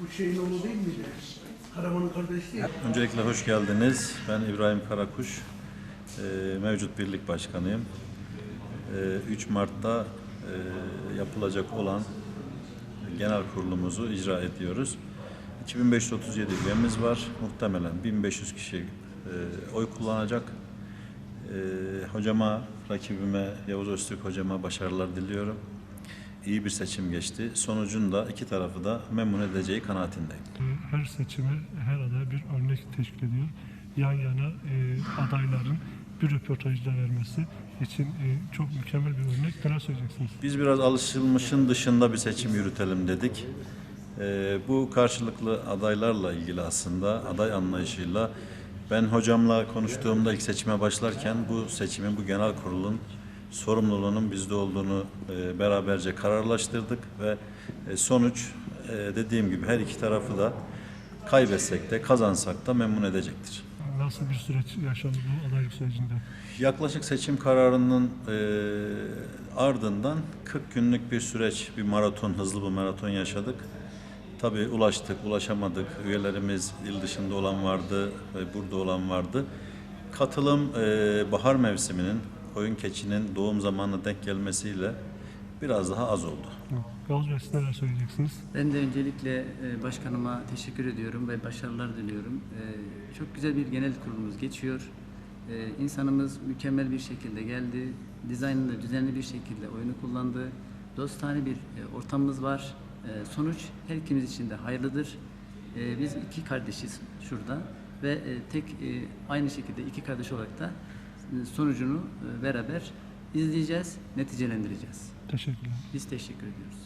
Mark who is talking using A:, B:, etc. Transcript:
A: Bu şeyin oğlu değil miydi? Karaman'ın kardeşi değil?
B: Öncelikle hoş geldiniz. Ben İbrahim Karakuş. Ee, Mevcut birlik başkanıyım. Ee, 3 Mart'ta e, yapılacak olan genel kurulumuzu icra ediyoruz. 2537 üyemiz var. Muhtemelen 1500 kişi e, oy kullanacak. Ee, hocama, rakibime Yavuz Öztürk hocama başarılar diliyorum. İyi bir seçim geçti. Sonucunda iki tarafı da memnun edeceği kanaatindeyim.
C: Her seçime her aday bir örnek teşkil ediyor. Yan yana e, adayların bir röportajda vermesi için e, çok mükemmel bir örnek. Neler söyleyeceksiniz?
B: Biz biraz alışılmışın dışında bir seçim yürütelim dedik. Ee, bu karşılıklı adaylarla ilgili aslında aday anlayışıyla ben hocamla konuştuğumda ilk seçime başlarken bu seçimin, bu genel kurulun sorumluluğunun bizde olduğunu e, beraberce kararlaştırdık ve e, sonuç e, dediğim gibi her iki tarafı da kaybetsek de kazansak da memnun edecektir.
C: Nasıl bir süreç yaşandı bu adaylık sürecinde?
B: Yaklaşık seçim kararının e, ardından 40 günlük bir süreç, bir maraton, hızlı bir maraton yaşadık. Tabii ulaştık, ulaşamadık. Üyelerimiz il dışında olan vardı ve burada olan vardı. Katılım e, bahar mevsiminin, koyun keçinin doğum zamanına denk gelmesiyle biraz daha az oldu.
C: Yavuz Bey siz neler söyleyeceksiniz?
D: Ben de öncelikle e, başkanıma teşekkür ediyorum ve başarılar diliyorum. E, Çok güzel bir genel kurulumuz geçiyor. E, İnsanımız mükemmel bir şekilde geldi. Dizaynlı, düzenli bir şekilde oyunu kullandı. Dostane bir e, ortamımız var. E, Sonuç her ikimiz için de hayırlıdır. E, Biz iki kardeşiz şurada ve e, tek e, aynı şekilde iki kardeş olarak da e, sonucunu beraber izleyeceğiz, neticelendireceğiz.
C: Teşekkürler.
D: Biz teşekkür ediyoruz.